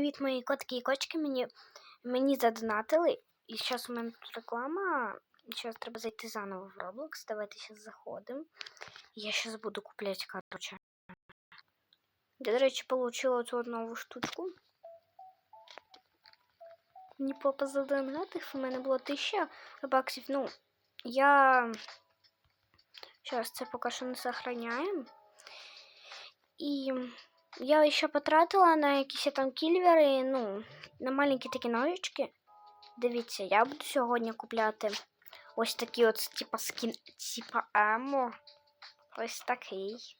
Привіт, мої котики і кочки. Мені, мені задонатили. І зараз у мене тут реклама. Зараз треба зайти заново в Roblox. Давайте зараз заходимо. Я зараз буду купляти, короче. Я, до речі, получила цю нову штучку. Мені папа задонатив, у мене було 1000 баксів. Ну, я... Зараз це поки що не сохраняємо. І я ще потратила на якісь там кільвери, ну, на маленькі такі ножички. Дивіться, я буду сьогодні купляти ось такий от, типа скін, типа емо. Ось такий.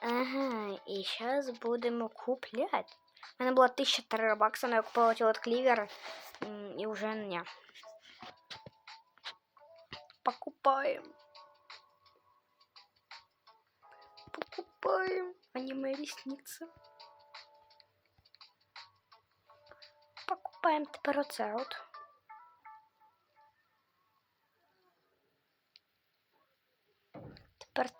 Ага, і зараз будемо купляти. У мене було 1003 бакса, але я купила ті от клівери. м, І вже не. Покупаем. Покупаем аниме ресницы. Покупаємо тепер оце от. Тепер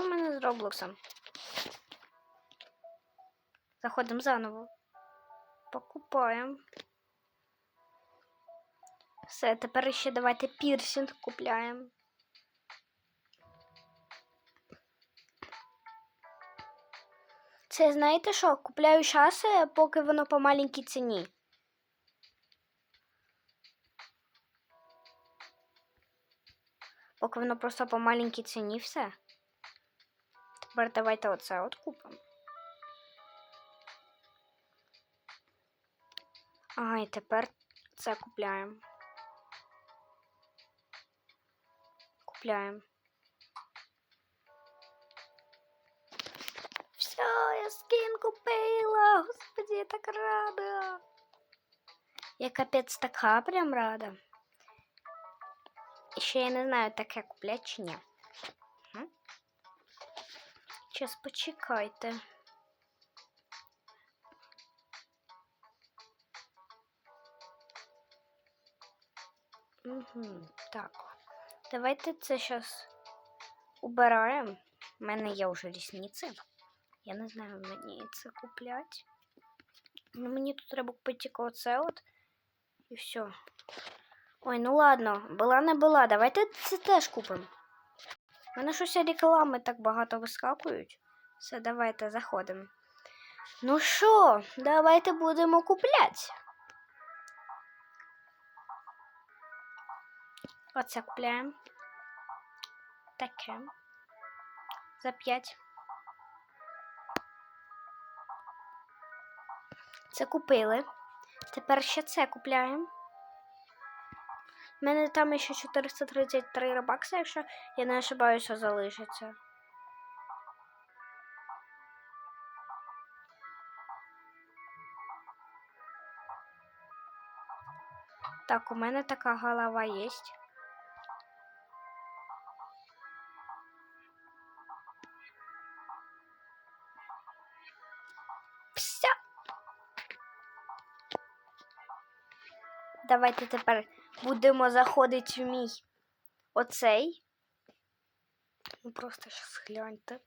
в мене з Роблоксом? Заходимо заново. Покупаємо. Все, тепер ще давайте пірсинг купляємо. Це знаєте що? Купляю зараз, поки воно по маленькій ціні. Поки воно просто по маленькій ціні все. Тепер давайте оце от купимо. Ага, і тепер це купляємо. Купляємо. Все, я скін купила. Господи, я так рада. Я капець така прям рада. І ще я не знаю, таке куплять чи ні. Зараз почекайте. Угу, так. Давайте це зараз убираємо. У мене є вже рісниці. Я не знаю, мені це куплять. Ну, мені тут треба тільки оце от. І все. Ой, ну ладно, була не була. Давайте це теж купимо. У мене щось реклами так багато вискакують. Все, давайте заходимо. Ну що, давайте будемо купляти. Оце купляємо. Таке. За 5. Це купили. Тепер ще це купляємо. У мене там ще 433 рабакса, якщо я не ошибаюся, залишиться. Так, у мене така голова є. Все. Давайте тепер будемо заходити в мій оцей. Ну просто щас гляньте.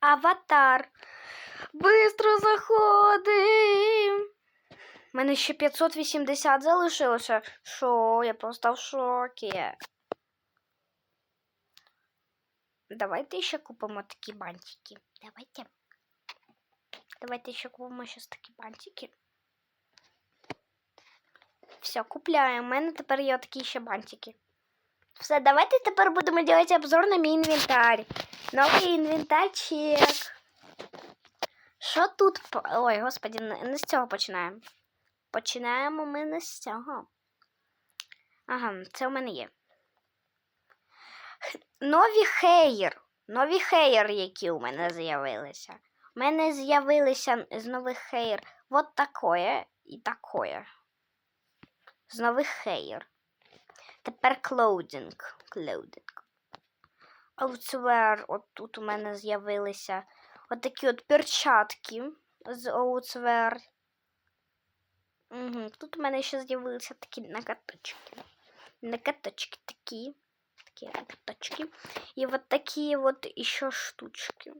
Аватар. Бистро заходим. У мене ще 580 залишилося. Що? Я просто в шокі. Давайте ще купимо такі бантики. Давайте. Давайте ще купимо щось такі бантики. Все, купляємо. У мене тепер є такі ще бантики. Все, давайте тепер будемо робити обзор на мій інвентар. Новий інвентарчик. Що тут? Ой, господи, не з цього починаємо. Починаємо ми не з цього. Ага, це у мене є. Нові хеєр. Нові хеєр, які у мене з'явилися. У мене з'явилися з нових хеєр вот такое і такое. З нових хеєр. Тепер клоудинг. Клоудинг. Оуцвер. От тут у мене з'явилися от такі от перчатки з Оуцвер. Угу. Тут у мене ще з'явилися такі накаточки. Накаточки такі. такие ноготочки. И вот такие вот еще штучки.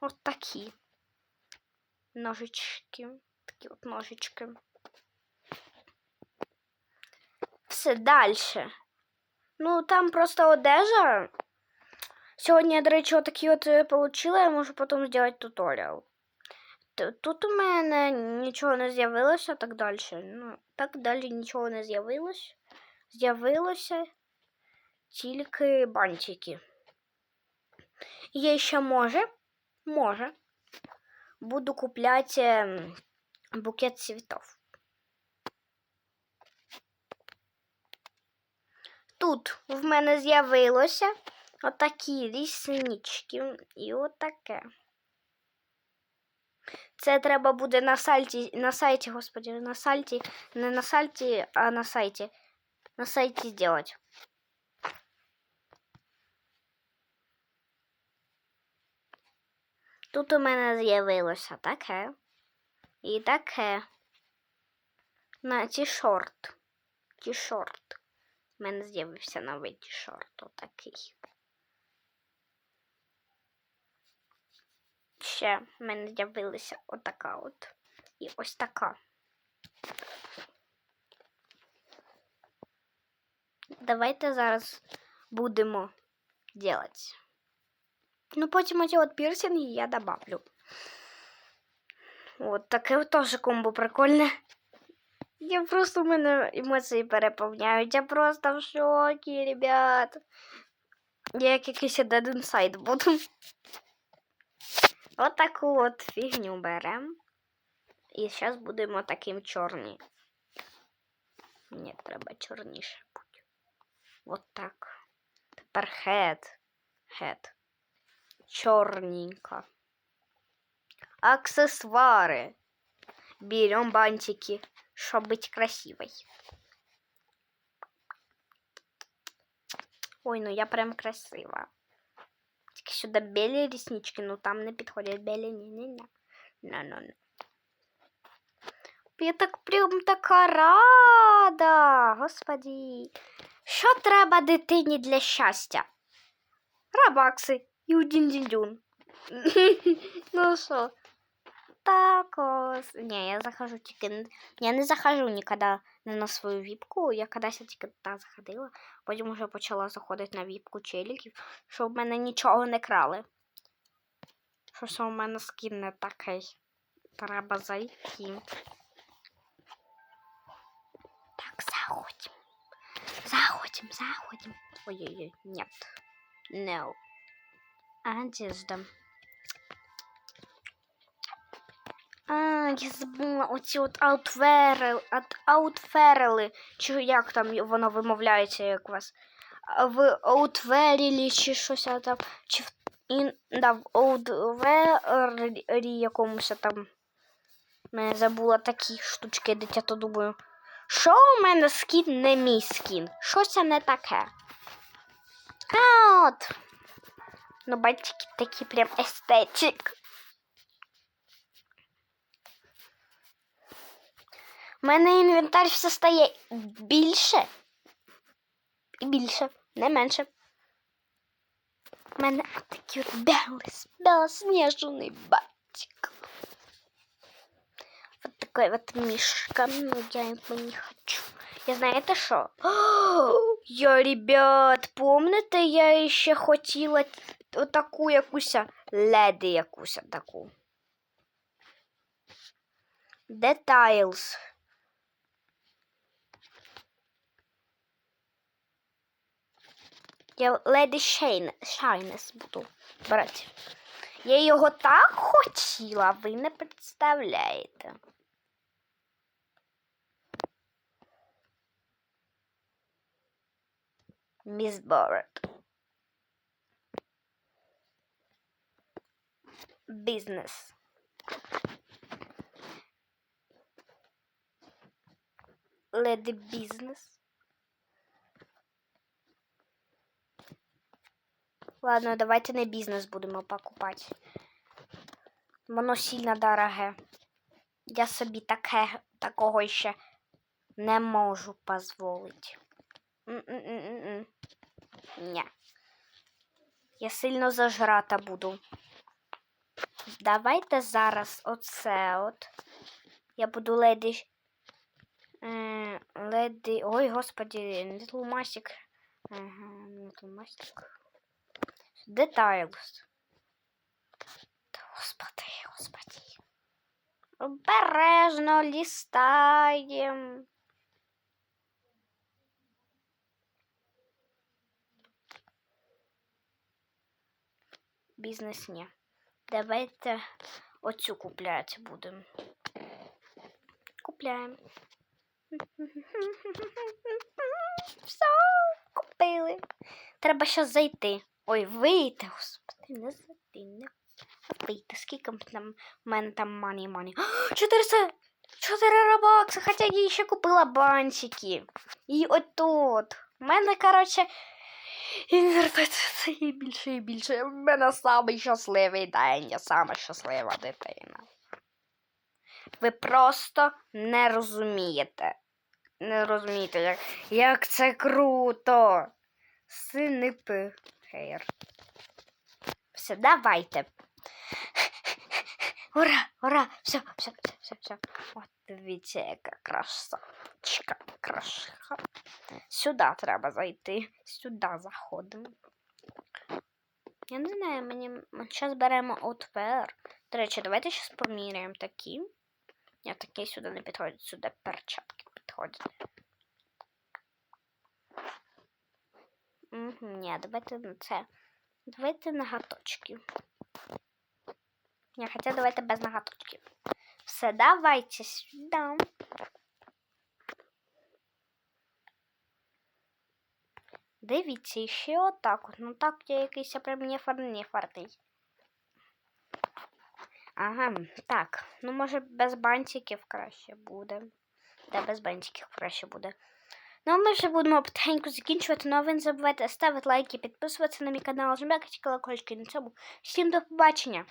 Вот такие. Ножички. Такі от ножички. Все дальше. Ну, там просто одежа. Сьогодні, я, до речі, отакі от е, получила, я можу потім зробити туторіал. Т- Тут у мене нічого не з'явилося так далі. Ну, так далі нічого не з'явилось. З'явилося тільки бантики. Я ще може, може, буду купляти ем, букет цвітов. Тут в мене з'явилося отакі ріснички і отаке. Це треба буде на сайті, на сайті, господи, на сайті, не на сайті, а на сайті. На сайті зробити. Тут у мене з'явилося таке і таке. На ті-шорт. Ті-шорт. У мене з'явився новий ті-шорт отакий. Ще в мене з'явилася отака от. І ось така. Давайте зараз будемо делать. Ну, потім оті от пірсинги я добавлю. От таке теж комбо прикольне. Я просто в мене емоції переповняють. Я просто в шокі, ребят. Я як якийсь Dead Inside буду. От таку от фігню беремо. І зараз будемо таким чорні. Ні, треба чорніше бути. От так. Тепер head. Head. Чорненько. Аксесуари. Берем бантики, чтобы быть красивой. Ой, ну я прям красива. Тільки сюди білі ріснички, ну там не підходять білі, ні-ні-ні. Ну-ну-ну. Я так прям така рада, господи. Що треба дитині для щастя? Рабакси І один діндюн. ну що? Так ось. Ні, я захожу тільки. Я не захожу ніколи не на свою віпку. Я кудись тільки туди заходила, потім вже почала заходити на віпку челіків, щоб в мене нічого не крали. Щось у мене скін не такий. Треба зайти. Так, заходим. Заходим, заходим. Ой-ой-ой, нет. No. Одежда. А, я забула оці от аутферели, от аутферели, чи як там воно вимовляється, як у вас. В аутверілі чи щось там, чи в, да, в якомусь там. Не забула такі штучки, дитя, то думаю. Що у мене скін не мій скін? Що це не таке? А от. Ну, бачите, такий прям естетик. У мене інвентар все стає більше і більше, не менше. У мене отакий от белий, белоснежний батик. Вот такой вот мишка. Ну, я его не хочу. Я знаєте що? Я, ребят, помните, я ще хотіла отаку якусь леди якусь таку. Details. Я леді Шейн, Шайнес буду брати. Я його так хотіла, ви не представляєте. Міс Борет. Бізнес. Леди бізнес. Ладно, давайте не бізнес будемо покупати. Воно сильно дороге. Я собі таке, такого ще не можу дозволити. Ні. Я сильно зажрата буду. Давайте зараз оце от. Я буду леді. Е, леді. Ой, господі, Little Масік. Ага, Little Масік. Детайлс. Господи, господи. Обережно лістаєм. Бізнес ні. Давайте оцю купляти будемо. Купляємо. Все, купили. Треба щас зайти. Ой, вийти, господи, не зайти, не вийти. Скільки там в мене там мані мані? 400 4 робокси, хоча я ще купила банчики. І отут. У мене, коротше, інвертація більше і більше. У мене самий щасливий день, я сама щаслива дитина. Ви просто не розумієте. Не розумієте, як, як це круто. Синипи. Хейр. Все, давайте. Ура, ура! Все, все, все, все, все. От дивіться, яка красавчика, красава. Сюди треба зайти. Сюди заходимо. Я не знаю, мені зараз беремо отвер. До речі, давайте зараз поміряємо такі. Ні, такі сюди не підходять, сюди перчатки підходять. Угу, ні, давайте на це. Давайте ноготочки. Ні, хоча давайте без ноготочків. Все, давайте сюди. Дивіться, ще отак от. Ну так я якийсь прям не фар фартий. Ага, так. Ну, може, без бантиків краще буде. Та без бантиків краще буде. Ну, а ми вже будемо потихеньку закінчувати. Ну, а ви не забувайте ставити лайки, підписуватися на мій канал, жмякати колокольчики на цьому. Всім до побачення!